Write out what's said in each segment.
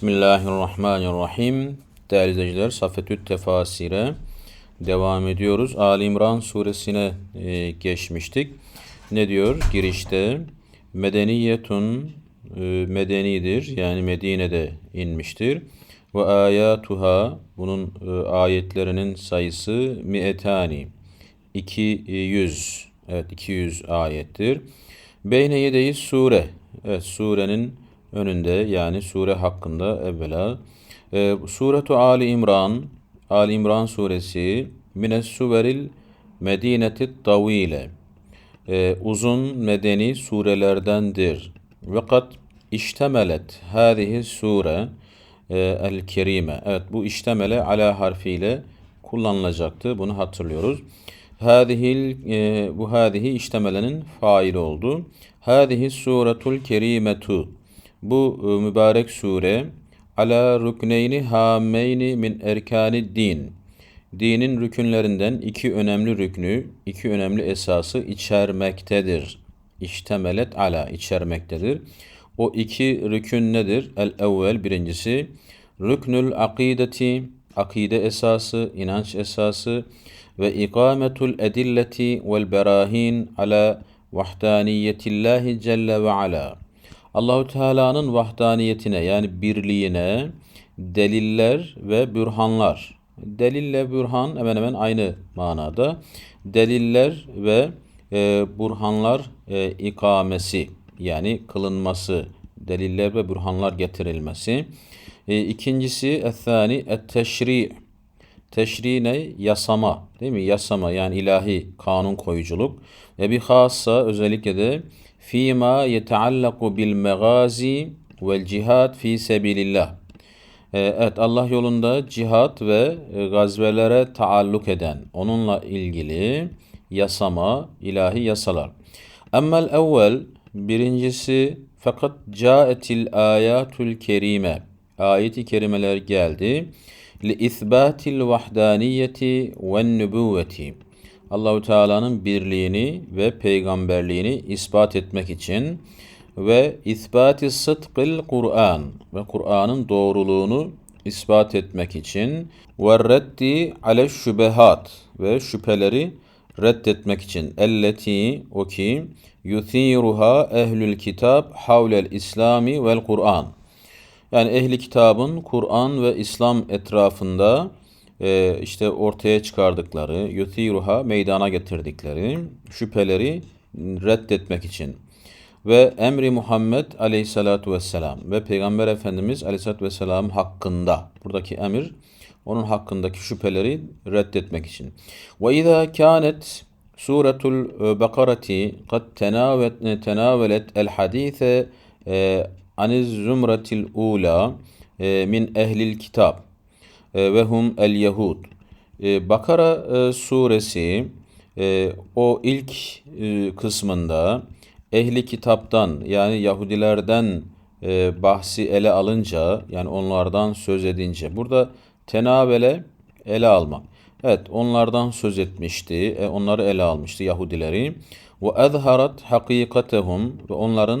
Bismillahirrahmanirrahim. Değerli izleyiciler, Safetüt Tefasir'e devam ediyoruz. Ali İmran suresine e, geçmiştik. Ne diyor girişte? Medeniyetun e, medenidir. Yani Medine'de inmiştir. Ve ayatuha bunun e, ayetlerinin sayısı mi'etani. 200. Evet 200 ayettir. Beyne yedeyi sure. Evet surenin önünde yani sure hakkında evvela. E, Suretu Ali İmran, Ali İmran suresi Mines suveril medineti tavile. E, uzun medeni surelerdendir. Fakat iştemelet hâzihi sure e, el kerime. Evet bu iştemele ala harfiyle kullanılacaktı. Bunu hatırlıyoruz. Hâzihil e, bu hâzihi iştemelenin faili oldu. Hâzihi suretul kerimetu. Bu e, mübarek sure ala rükneyni hameyni min erkani din. Dinin rükünlerinden iki önemli rüknü, iki önemli esası içermektedir. İştemelet ala içermektedir. O iki rükün nedir? El evvel birincisi rüknül akideti, akide esası, inanç esası ve ikametul edilleti vel berahin ala vahdaniyetillahi celle ve ala. Allahu Teala'nın vahdaniyetine yani birliğine deliller ve bürhanlar. Delille bürhan hemen hemen aynı manada. Deliller ve e, burhanlar e, ikamesi yani kılınması, deliller ve bürhanlar getirilmesi. E, ikincisi ethani et-teşri. Teşri ne? Yasama. Değil mi? Yasama yani ilahi kanun koyuculuk. Ve bir hassa özellikle de fîmâ yeteallaku bil megazi vel cihad fi sebilillah. Evet Allah yolunda cihat ve gazvelere taalluk eden onunla ilgili yasama, ilahi yasalar. Emmel evvel birincisi fakat caetil ayatul kerime ayeti kerimeler geldi li isbatil vahdaniyeti ve nübüvveti Allahu Teala'nın birliğini ve peygamberliğini ispat etmek için ve isbati sıdkıl Kur'an ve Kur'an'ın doğruluğunu ispat etmek için ve reddi ale şübehat ve şüpheleri reddetmek için. Elleti o ki yuthiruha ehlül kitab havlel islami vel Kur'an. Yani ehli kitabın Kur'an ve İslam etrafında e, işte ortaya çıkardıkları, yuthiruha meydana getirdikleri şüpheleri reddetmek için ve emri Muhammed aleyhissalatu vesselam ve Peygamber Efendimiz aleyhissalatu vesselam hakkında buradaki emir onun hakkındaki şüpheleri reddetmek için. Ve izâ kânet suretul Bakarati kad tenavet tenavelet el hadise aniz zumratil ula e, min ehlil kitab e, ve hum el Yahud. E, Bakara e, suresi o ilk kısmında ehli kitaptan yani Yahudilerden bahsi ele alınca yani onlardan söz edince burada tenavele ele almak. Evet onlardan söz etmişti. onları ele almıştı Yahudileri. Ve ezharat hakikatehum ve onların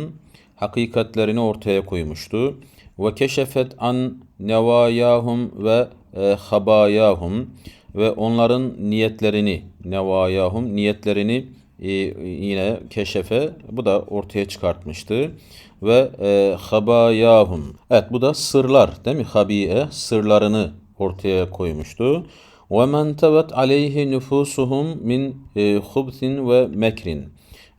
hakikatlerini ortaya koymuştu. Ve keşefet an nevayahum ve e, habayahum ve onların niyetlerini nevayahum niyetlerini e, yine keşefe bu da ortaya çıkartmıştı. Ve e, habayahum evet bu da sırlar değil mi? Habiye sırlarını ortaya koymuştu. Ve men aleyhi nüfusuhum min e, ve mekrin.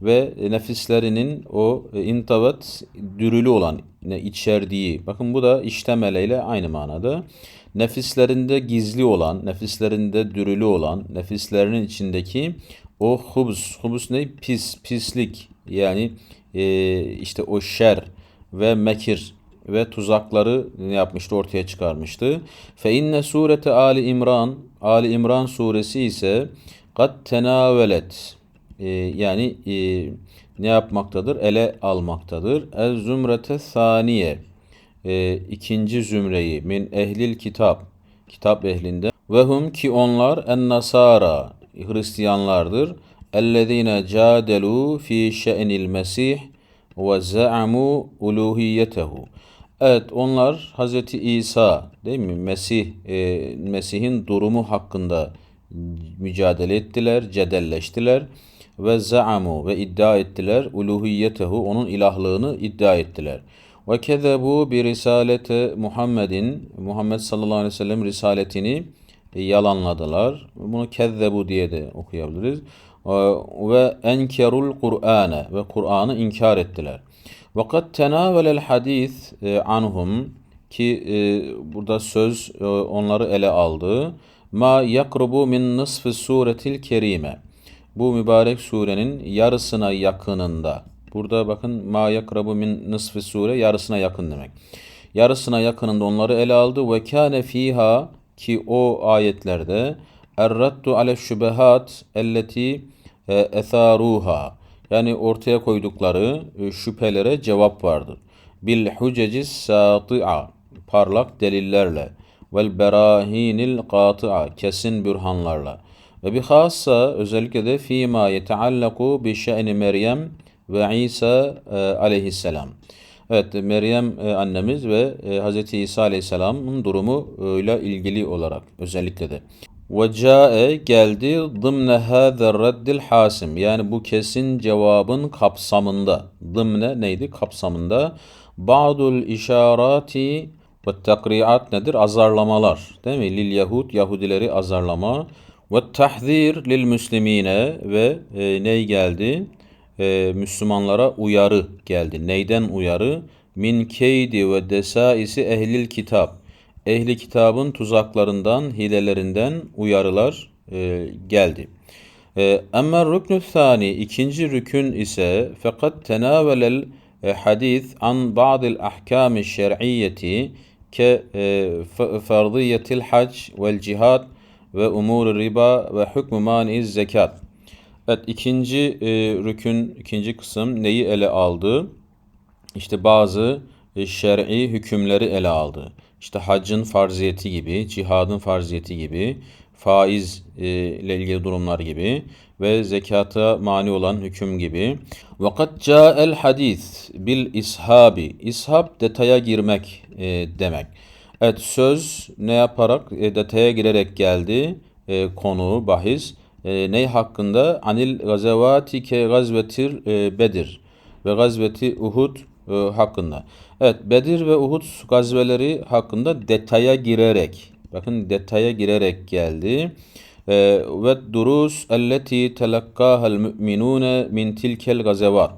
Ve nefislerinin o e, intavat dürülü olan içerdiği bakın bu da iştemeleyle aynı manada nefislerinde gizli olan nefislerinde dürülü olan nefislerinin içindeki o hubus hubus ne pis pislik yani e, işte o şer ve mekir ve tuzakları ne yapmıştı ortaya çıkarmıştı. Fe inne surete Ali İmran Ali İmran suresi ise kat tenavelet e, yani e, ne yapmaktadır? Ele almaktadır. Ez zümrete saniye e, ikinci zümreyi min ehlil kitap kitap ehlinde ve hum ki onlar en nasara Hristiyanlardır. Ellezine cadelu fi şe'nil mesih ve za'amu uluhiyetehu. Evet onlar Hazreti İsa değil mi? Mesih e, Mesih'in durumu hakkında mücadele ettiler, cedelleştiler ve zaamu ve iddia ettiler uluhiyetehu onun ilahlığını iddia ettiler. Ve kezebu bir risalete Muhammedin Muhammed sallallahu aleyhi ve sellem risaletini yalanladılar. Bunu kezzebu diye de okuyabiliriz. Ve enkerul Kur'ane ve Kur'an'ı inkar ettiler. Ve kad tenavelel hadis e, anhum ki e, burada söz e, onları ele aldı. Ma yakrubu min nısfı suretil kerime. Bu mübarek surenin yarısına yakınında. Burada bakın ma yakrabu min nısfı sure yarısına yakın demek. Yarısına yakınında onları ele aldı ve kâne fiha ki o ayetlerde erraddu ale şübehat elleti e, etharuha yani ortaya koydukları e, şüphelere cevap vardır. Bil hucecis sati'a parlak delillerle vel berahinil qati'a kesin bürhanlarla ve bihassa özellikle de fîmâ yeteallaku bi şe'ni Meryem ve İsa e, aleyhisselam. Evet Meryem e, annemiz ve e, Hz. İsa aleyhisselamın durumu ile ilgili olarak özellikle de. Ve cae geldi dımne hâzer reddil hasim. Yani bu kesin cevabın kapsamında. Dımne neydi? Kapsamında. Ba'dul işarati ve takriat nedir? Azarlamalar. Değil mi? Lil Yahud, Yahudileri azarlama. Ve tahzir lil müslimine ve e, ney geldi? E, Müslümanlara uyarı geldi. Neyden uyarı? Min keydi ve desaisi ehlil kitap. Ehli kitabın tuzaklarından, hilelerinden uyarılar e, geldi. E, Ama rüknü thani, ikinci rükün ise fakat tenavelel e, hadis an ba'dil ahkami şer'iyyeti ke e, fardiyetil hac vel cihad ve umur riba ve hükmü mani'iz zekat. Evet ikinci e, rükün, ikinci kısım neyi ele aldı? İşte bazı e, şer'i hükümleri ele aldı. İşte haccın farziyeti gibi, cihadın farziyeti gibi, faiz e, ile ilgili durumlar gibi ve zekata mani olan hüküm gibi. Vakat el hadis bil ishabi. İshab detaya girmek e, demek. Evet söz ne yaparak e, detaya girerek geldi e, konu bahis. E, ne hakkında? Anil gazevati ke gazvetir e, Bedir ve gazveti Uhud e, hakkında. Evet Bedir ve Uhud gazveleri hakkında detaya girerek bakın detaya girerek geldi. E, ve durus elleti telakkahal müminune min tilkel gazevat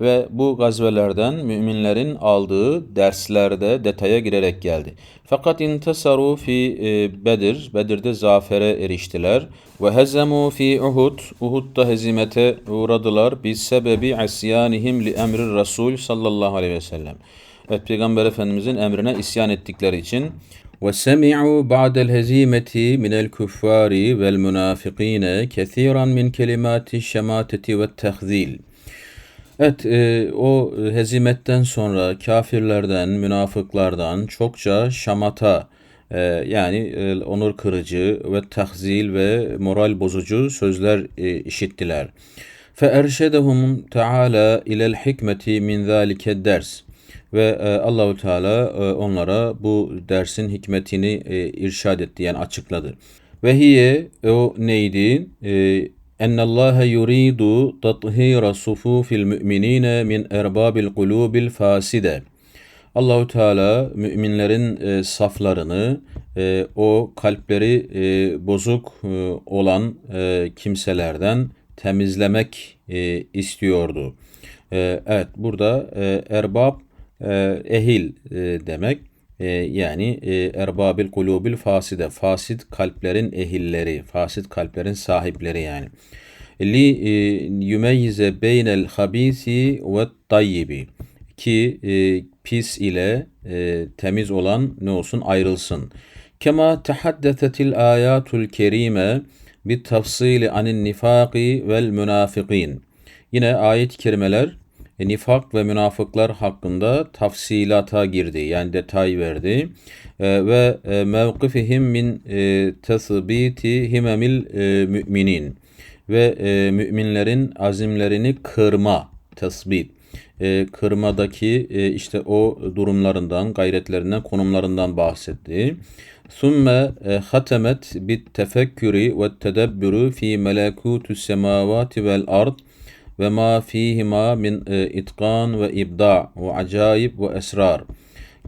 ve bu gazvelerden müminlerin aldığı derslerde detaya girerek geldi. Fakat intesaru fi e, Bedir, Bedir'de zafere eriştiler. Ve hezemu fi Uhud, Uhud'da hezimete uğradılar. Biz sebebi asyanihim li emri Resul sallallahu aleyhi ve sellem. Evet, Peygamber Efendimizin emrine isyan ettikleri için وسمعوا بعد الهزيمة من الكفار والمنافقين كثيرا من كلمات الشماتة والتخذيل Evet, e, o hezimetten sonra kafirlerden, münafıklardan çokça şamata e, yani e, onur kırıcı ve tahzil ve moral bozucu sözler e, işittiler. Erşedehum Teala ilel hikmeti min zalike ders ve e, Allahu Teala e, onlara bu dersin hikmetini e, irşad etti yani açıkladı. Ve hiye o neydi? E, en Allah yuridu tathira sufufil mu'minina min erbabil kulubil faside. Allahu Teala müminlerin e, saflarını e, o kalpleri e, bozuk e, olan e, kimselerden temizlemek e, istiyordu. E, evet burada e, erbab e, ehil e, demek. E, yani e, erbabil kulubil faside, fasit kalplerin ehilleri, fasit kalplerin sahipleri yani. Li e, beynel habisi ve tayyibi ki e, pis ile e, temiz olan ne olsun ayrılsın. Kema tehaddetetil ayatul kerime bir tafsili anin nifaki vel münafikin. Yine ayet-i kerimeler e, nifak ve münafıklar hakkında tafsilata girdi. Yani detay verdi. E, ve e, mevkifihim min e, tesbiti himemil e, müminin ve e, müminlerin azimlerini kırma, tasbit e, kırmadaki e, işte o durumlarından, gayretlerinden, konumlarından bahsetti. Sümme e, hatemet bit tefekkürü ve tedebbürü fi melekutü semavati vel ard ve ma fihima min e, itkan ve ibda ve acayip ve esrar.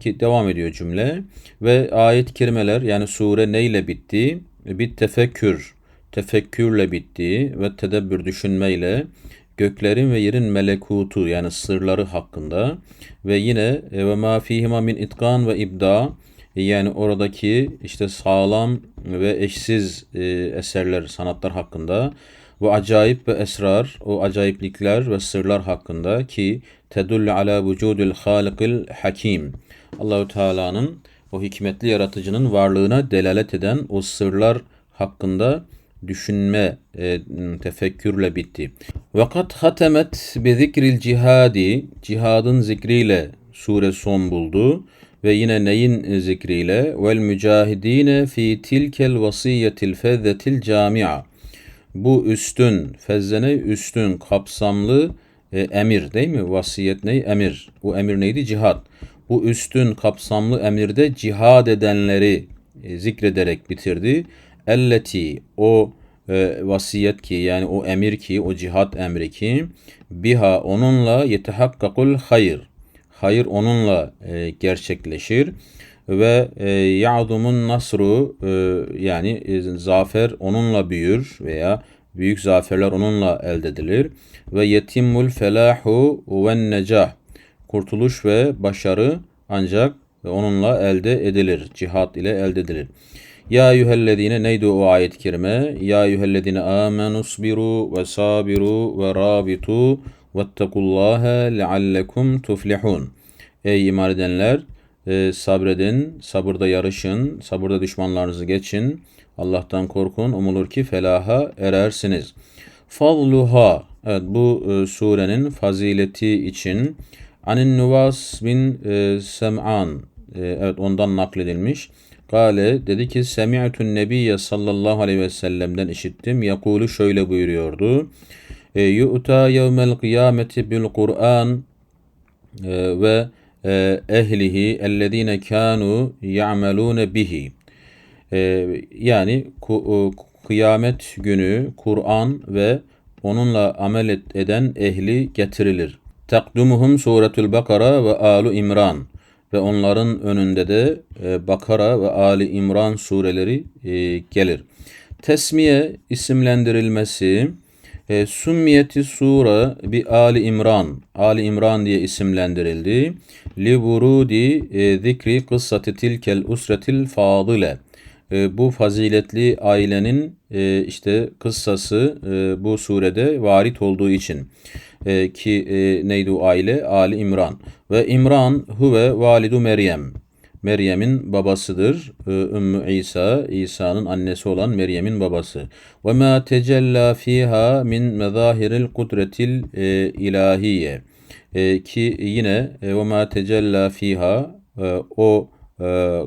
Ki devam ediyor cümle. Ve ayet kelimeler yani sure neyle bitti? Bir tefekkür, tefekkürle bitti ve tedebbür düşünmeyle göklerin ve yerin melekutu yani sırları hakkında. Ve yine e, ve ma fihima min itkan ve ibda e, yani oradaki işte sağlam ve eşsiz e, eserler, sanatlar hakkında ve acayip ve esrar, o acayiplikler ve sırlar hakkında ki tedullu ala vücudul halikil hakim. Allahü Teala'nın o hikmetli yaratıcının varlığına delalet eden o sırlar hakkında düşünme, e, tefekkürle bitti. Vakat hatemet bi zikril cihadi, cihadın zikriyle sure son buldu ve yine neyin zikriyle vel mücahidine fi tilkel vasiyetil fezzetil camia. Bu üstün, fezzene üstün, kapsamlı e, emir değil mi? Vasiyet ne? Emir. Bu emir neydi? Cihad. Bu üstün, kapsamlı emirde cihad edenleri e, zikrederek bitirdi. Elleti o e, vasiyet ki yani o emir ki o cihat emri ki biha onunla yetehakkakul hayır. Hayır onunla e, gerçekleşir ve e, ya'dumun nasru e, yani e, zafer onunla büyür veya büyük zaferler onunla elde edilir ve yetimul felahu ve necah kurtuluş ve başarı ancak onunla elde edilir. Cihat ile elde edilir. Ya eyyühellezine neydi o ayet-i kerime? Ya eyyühellezine amenu sbiru ve sabiru ve rabitu vettekullâhe leallekum tuflihun. Ey iman edenler e, sabredin, sabırda yarışın, sabırda düşmanlarınızı geçin. Allah'tan korkun, umulur ki felaha erersiniz. Fadluha, evet bu e, surenin fazileti için Anin Nuvas bin e, Sem'an, e, evet ondan nakledilmiş. Kale dedi ki Semi'tun Nebiye sallallahu aleyhi ve sellem'den işittim. Yakulu şöyle buyuruyordu. E, Yu'ta yevmel kıyameti bil Kur'an ve ehlihi ellezine kanu ya'melune bihi. Yani kıyamet günü Kur'an ve onunla amel eden ehli getirilir. Takdumuhum suretül Bakara ve Alu İmran ve onların önünde de e, Bakara ve Ali İmran sureleri e, gelir. Tesmiye isimlendirilmesi e, Sümmiyeti sure bi Ali İmran Ali İmran diye isimlendirildi. Li vurudi e, zikri kıssati tilkel usretil fadile e, bu faziletli ailenin e, işte kıssası e, bu surede varit olduğu için e, ki e, neydi o aile? Ali İmran. Ve İmran huve validu Meryem. Meryem'in babasıdır. E, Ümmü İsa, İsa'nın annesi olan Meryem'in babası. Ve ma tecella fiha min mezahiril kudretil e, ilahiye. E, ki yine e, ve ma tecella fiha o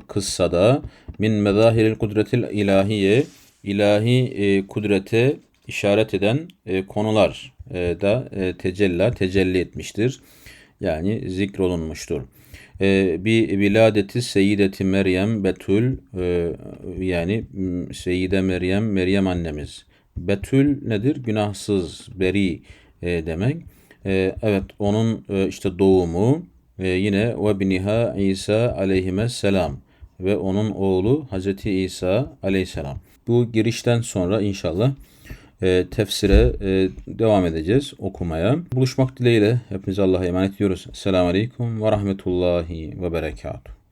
kıssada min mezahiril kudretil ilahiye ilahi kudrete işaret eden konular da tecella, tecelli etmiştir. Yani zikrolunmuştur. E, bir viladeti Seyyideti Meryem Betül e, yani Seyyide Meryem, Meryem annemiz. Betül nedir? Günahsız, beri e, demek. E, evet onun e, işte doğumu e, yine ve biniha İsa aleyhime selam ve onun oğlu Hazreti İsa aleyhisselam. Bu girişten sonra inşallah e, tefsire e, devam edeceğiz okumaya. Buluşmak dileğiyle hepinize Allah'a emanet ediyoruz. Selamun Aleyküm ve Rahmetullahi ve Berekatuhu.